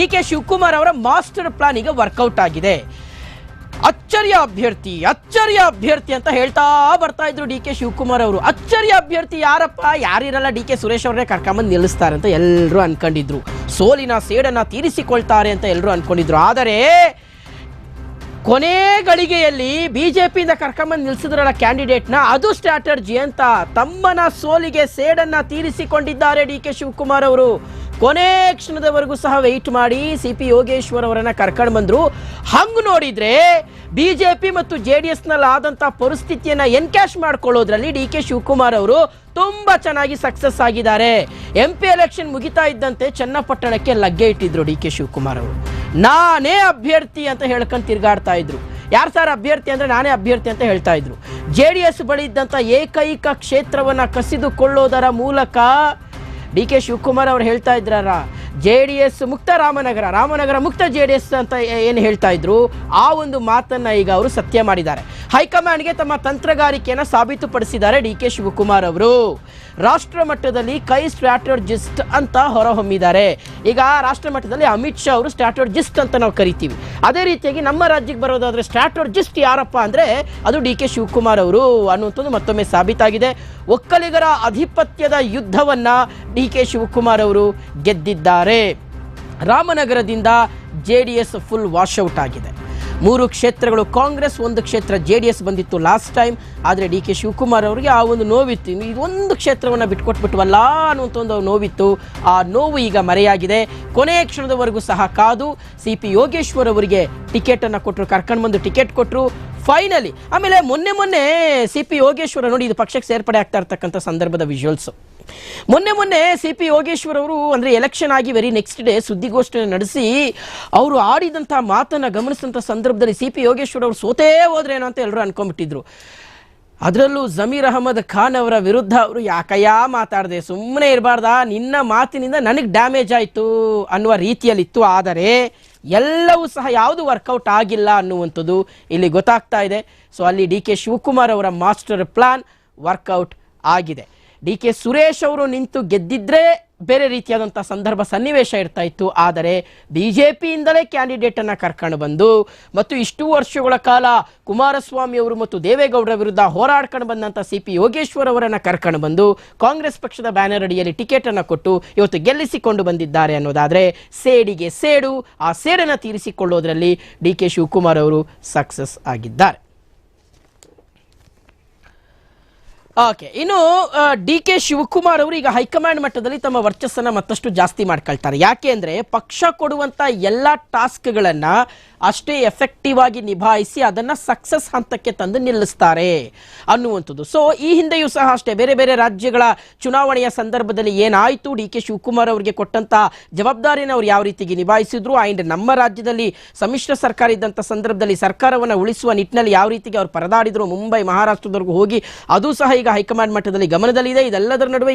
D K Shivakumar ಅವರ master plan ಈಗ workout ಆಗಿದೆ. ಅಚ್ಚರಿಯ ಅಭ್ಯರ್ಥಿ ಅಚ್ಚರಿಯ ಅಭ್ಯರ್ಥಿ ಅಂತ ಹೇಳ್ತಾ ಬರ್ತಾ ಇದ್ರು ಡಿ ಕೆ ಶಿವಕುಮಾರ್ ಅವರು. ಅಚ್ಚರಿಯ ಅಭ್ಯರ್ಥಿ ಯಾರಪ್ಪ? ಯಾರಿರಲ್ಲ ಡಿ ಕೆ ಸುರೇಶ್ ಅವರೇ ಕರ್ಕೊಂಬಂದು ನಿಲ್ಲಿಸ್ತಾರೆ ಅಂತ ಎಲ್ಲರೂ ಅನ್ಕೊಂಡಿದ್ರು. ಸೋಲಿನ, ಸೇಡನ್ನ ತೀರಿಸಿಕೊಳ್ತಾರೆ ಅಂತ ಎಲ್ಲರೂ ಅನ್ಕೊಂಡಿದ್ರು. ಆದರೆ ಕೊನೆ ಗಳಿಗೆಯಲ್ಲಿ ಬಿಜೆಪಿಯಿಂದ ಕರ್ಕೊಂಬಂದು ನಿಲ್ಸಿದ್ರಲ್ಲ ಕ್ಯಾಂಡಿಡೇಟ್ನ, ಅದು ಸ್ಟ್ರಾಟರ್ಜಿ ಅಂತ ತಮ್ಮನ ಸೋಲಿಗೆ, ಸೇಡನ್ನ ತೀರಿಸಿಕೊಂಡಿದ್ದಾರೆ ಡಿ ಕೆ ಶಿವಕುಮಾರ್ ಅವರು. ಕೊನೆ ಕ್ಷಣದವರೆಗೂ ಸಹ ವೆಯ್ಟ್ ಮಾಡಿ ಸಿ ಪಿ ಯೋಗೇಶ್ವರ್ ಅವರನ್ನ ಕರ್ಕೊಂಡು ಬಂದ್ರು. ಹಂಗ್ ನೋಡಿದ್ರೆ ಬಿಜೆಪಿ ಮತ್ತು ಜೆ ಡಿ ಎಸ್ನಲ್ಲಿ ಆದಂತಹ ಪರಿಸ್ಥಿತಿಯನ್ನ ಎನ್ಕ್ಯಾಶ್ ಮಾಡ್ಕೊಳ್ಳೋದ್ರಲ್ಲಿ ಡಿ ಕೆ ಶಿವಕುಮಾರ್ ಅವರು ತುಂಬಾ ಚೆನ್ನಾಗಿ ಸಕ್ಸಸ್ ಆಗಿದ್ದಾರೆ. ಎಂ ಪಿ ಎಲೆಕ್ಷನ್ ಮುಗಿತಾ ಇದ್ದಂತೆ ಚನ್ನಪಟ್ಟಣಕ್ಕೆ ಲಗ್ಗೆ ಇಟ್ಟಿದ್ರು ಡಿ ಕೆ ಶಿವಕುಮಾರ್ ಅವರು. ನಾನೇ ಅಭ್ಯರ್ಥಿ ಅಂತ ಹೇಳ್ಕೊಂಡು ತಿರುಗಾಡ್ತಾ ಇದ್ರು. ಯಾರು ಸರ್ ಅಭ್ಯರ್ಥಿ ಅಂದ್ರೆ ನಾನೇ ಅಭ್ಯರ್ಥಿ ಅಂತ ಹೇಳ್ತಾ ಇದ್ರು. ಜೆ ಡಿ ಎಸ್ ಬಳಿ ಇದ್ದಂಥ ಏಕೈಕ ಕ್ಷೇತ್ರವನ್ನ ಕಸಿದುಕೊಳ್ಳೋದರ ಮೂಲಕ ಡಿ ಕೆ ಶಿವಕುಮಾರ್ ಅವರು ಹೇಳ್ತಾ ಇದ್ರಾರ ಜೆ ಡಿ ಎಸ್ ಮುಕ್ತ ರಾಮನಗರ ರಾಮನಗರ ಮುಕ್ತ ಜೆ ಡಿ ಎಸ್ ಅಂತ ಏನು ಹೇಳ್ತಾ ಇದ್ರು? ಆ ಒಂದು ಮಾತನ್ನು ಈಗ ಅವರು ಸತ್ಯ ಮಾಡಿದ್ದಾರೆ. ಹೈಕಮಾಂಡ್ಗೆ ತಮ್ಮ ತಂತ್ರಗಾರಿಕೆಯನ್ನು ಸಾಬೀತುಪಡಿಸಿದ್ದಾರೆ ಡಿ ಕೆ ಶಿವಕುಮಾರ್ ಅವರು. ರಾಷ್ಟ್ರ ಮಟ್ಟದಲ್ಲಿ ಕೈ ಸ್ಟ್ರಾಟಜಿಸ್ಟ್ ಅಂತ ಹೊರಹೊಮ್ಮಿದ್ದಾರೆ. ಈಗ ರಾಷ್ಟ್ರ ಮಟ್ಟದಲ್ಲಿ ಅಮಿತ್ ಶಾ ಅವರು ಸ್ಟ್ರಾಟಜಿಸ್ಟ್ ಅಂತ ನಾವು ಕರಿತೀವಿ. ಅದೇ ರೀತಿಯಾಗಿ ನಮ್ಮ ರಾಜ್ಯಕ್ಕೆ ಬರೋದಾದ್ರೆ ಸ್ಟ್ರಾಟಜಿಸ್ಟ್ ಯಾರಪ್ಪ ಅಂದ್ರೆ ಅದು ಡಿ ಕೆ ಶಿವಕುಮಾರ್ ಅವರು ಅನ್ನುವಂಥದ್ದು ಮತ್ತೊಮ್ಮೆ ಸಾಬೀತಾಗಿದೆ. ಒಕ್ಕಲಿಗರ ಅಧಿಪತ್ಯದ ಯುದ್ಧವನ್ನ ಡಿ ಕೆ ಶಿವಕುಮಾರ್ ಅವರು ಗೆದ್ದಿದ್ದಾರೆ. ರಾಮನಗರದಿಂದ J D S full washout ಆಗಿದೆ. ಮೂರು ಕ್ಷೇತ್ರಗಳು. ಕಾಂಗ್ರೆಸ್ ಒಂದು ಕ್ಷೇತ್ರ, ಜೆ ಡಿ ಎಸ್ ಬಂದಿತ್ತು ಲಾಸ್ಟ್ ಟೈಮ್ ಆದರೆ ಡಿ ಕೆ ಶಿವಕುಮಾರ್ ಅವರಿಗೆ ಆ ಒಂದು ನೋವಿತ್ತು. ಇದೊಂದು ಕ್ಷೇತ್ರವನ್ನು ಬಿಟ್ಕೊಟ್ಬಿಟ್ವಲ್ಲ ಅನ್ನುವಂಥ ಒಂದು ನೋವಿತ್ತು. ಆ ನೋವು ಈಗ ಮರೆಯಾಗಿದೆ. ಕೊನೆಯ ಕ್ಷಣದವರೆಗೂ ಸಹ ಕಾದು ಸಿ ಪಿ ಯೋಗೇಶ್ವರ್ ಅವರಿಗೆ ಟಿಕೆಟನ್ನು ಕೊಟ್ಟರು ಕರ್ಕೊಂಡು ಬಂದು ಟಿಕೆಟ್ ಕೊಟ್ಟರು ಫೈನಲಿ ಆಮೇಲೆ ಮೊನ್ನೆ ಮೊನ್ನೆ ಸಿ ಪಿ ಯೋಗೇಶ್ವರ ನೋಡಿ ಇದು ಪಕ್ಷಕ್ಕೆ ಸೇರ್ಪಡೆ ಆಗ್ತಾ ಇರ್ತಕ್ಕಂಥ ಸಂದರ್ಭದ ವಿಜುವಲ್ಸು ಮೊನ್ನೆ ಮೊನ್ನೆ ಸಿ ಪಿ ಯೋಗೇಶ್ವರ್ ಅವರು ಅಂದರೆ ಎಲೆಕ್ಷನ್ ಆಗಿ ವೆರಿ ನೆಕ್ಸ್ಟ್ ಡೇ ಸುದ್ದಿಗೋಷ್ಠಿಯನ್ನು ನಡೆಸಿ ಅವರು ಆಡಿದಂಥ ಮಾತನ್ನು ಗಮನಿಸಿದಂಥ ಸಂದರ್ಭದಲ್ಲಿ ಸಿ ಪಿ ಯೋಗೇಶ್ವರ್ ಅವರು ಸೋತೇ ಹೋದ್ರೇನೋ ಅಂತ ಎಲ್ಲರೂ ಅನ್ಕೊಂಡ್ಬಿಟ್ಟಿದ್ರು. ಅದರಲ್ಲೂ ಜಮೀರ್ ಅಹಮದ್ ಖಾನ್ ಅವರ ವಿರುದ್ಧ ಅವರು ಯಾಕಯ್ಯ ಮಾತಾಡಿದೆ? ಸುಮ್ಮನೆ ಇರಬಾರ್ದಾ? ನಿನ್ನ ಮಾತಿನಿಂದ ನನಗೆ ಡ್ಯಾಮೇಜ್ ಆಯಿತು ಅನ್ನುವ ರೀತಿಯಲ್ಲಿತ್ತು. ಆದರೆ ಎಲ್ಲವೂ ಸಹ ಯಾವುದು ವರ್ಕೌಟ್ ಆಗಿಲ್ಲ ಅನ್ನುವಂಥದ್ದು ಇಲ್ಲಿ ಗೊತ್ತಾಗ್ತಾ ಇದೆ. ಸೊ ಅಲ್ಲಿ ಡಿ ಕೆ ಶಿವಕುಮಾರ್ ಅವರ ಮಾಸ್ಟರ್ ಪ್ಲಾನ್ ವರ್ಕೌಟ್ ಆಗಿದೆ. ಡಿ ಕೆ ಸುರೇಶ್ ಅವರು ನಿಂತು ಗೆದ್ದಿದ್ರೆ ಬೇರೆ ರೀತಿಯಾದಂಥ ಸಂದರ್ಭ ಸನ್ನಿವೇಶ ಇರ್ತಾ ಇತ್ತು. ಆದರೆ ಬಿ ಜೆ ಪಿಯಿಂದಲೇ ಕ್ಯಾಂಡಿಡೇಟನ್ನು ಕರ್ಕೊಂಡು ಬಂದು ಮತ್ತು ಇಷ್ಟು ವರ್ಷಗಳ ಕಾಲ ಕುಮಾರಸ್ವಾಮಿ ಅವರು ಮತ್ತು ದೇವೇಗೌಡರ ವಿರುದ್ಧ ಹೋರಾಡ್ಕೊಂಡು ಬಂದಂಥ ಸಿ ಪಿ ಯೋಗೇಶ್ವರ್ ಅವರನ್ನು ಕರ್ಕೊಂಡು ಬಂದು ಕಾಂಗ್ರೆಸ್ ಪಕ್ಷದ ಬ್ಯಾನರ್ ಅಡಿಯಲ್ಲಿ ಟಿಕೆಟನ್ನು ಕೊಟ್ಟು ಇವತ್ತು ಗೆಲ್ಲಿಸಿಕೊಂಡು ಬಂದಿದ್ದಾರೆ ಅನ್ನೋದಾದರೆ ಸೇಡಿಗೆ ಸೇಡು, ಆ ಸೇಡನ್ನು ತೀರಿಸಿಕೊಳ್ಳೋದ್ರಲ್ಲಿ ಡಿ ಕೆ ಶಿವಕುಮಾರ್ ಅವರು ಸಕ್ಸಸ್ ಆಗಿದ್ದಾರೆ. ಓಕೆ, ಇನ್ನು ಡಿ ಕೆ ಶಿವಕುಮಾರ್ ಅವರು ಈಗ ಹೈಕಮಾಂಡ್ ಮಟ್ಟದಲ್ಲಿ ತಮ್ಮ ವರ್ಚಸ್ಸನ್ನ ಮತ್ತಷ್ಟು ಜಾಸ್ತಿ ಮಾಡ್ಕೊಳ್ತಾರೆ. ಯಾಕೆ ಅಂದರೆ ಪಕ್ಷ ಕೊಡುವಂತ ಎಲ್ಲ ಟಾಸ್ಕ್ಗಳನ್ನು ಅಷ್ಟೇ ಎಫೆಕ್ಟಿವ್ ಆಗಿ ನಿಭಾಯಿಸಿ ಅದನ್ನ ಸಕ್ಸಸ್ ಹಂತಕ್ಕೆ ತಂದು ನಿಲ್ಲಿಸ್ತಾರೆ ಅನ್ನುವಂಥದ್ದು. ಸೊ ಈ ಹಿಂದೆಯೂ ಸಹ ಅಷ್ಟೇ, ಬೇರೆ ಬೇರೆ ರಾಜ್ಯಗಳ ಚುನಾವಣೆಯ ಸಂದರ್ಭದಲ್ಲಿ ಏನಾಯಿತು? ಡಿ ಕೆ ಶಿವಕುಮಾರ್ ಅವರಿಗೆ ಕೊಟ್ಟಂತ ಜವಾಬ್ದಾರಿನ ಅವರು ಯಾವ ರೀತಿಗೆ ನಿಭಾಯಿಸಿದ್ರು? ಆ್ಯಂಡ್ ನಮ್ಮ ರಾಜ್ಯದಲ್ಲಿ ಸಮ್ಮಿಶ್ರ ಸರ್ಕಾರ ಇದ್ದಂಥ ಸಂದರ್ಭದಲ್ಲಿ ಸರ್ಕಾರವನ್ನು ಉಳಿಸುವ ನಿಟ್ಟಿನಲ್ಲಿ ಯಾವ ರೀತಿಗೆ ಅವರು ಪರದಾಡಿದ್ರು? ಮುಂಬೈ, ಮಹಾರಾಷ್ಟ್ರದವರೆಗೂ ಹೋಗಿ, ಅದು ಸಹ ಈಗ ಹೈಕಮಾಂಡ್ ಮಟ್ಟದಲ್ಲಿ ಗಮನದಲ್ಲಿದೆ. ಇದೆಲ್ಲದರ ನಡುವೆ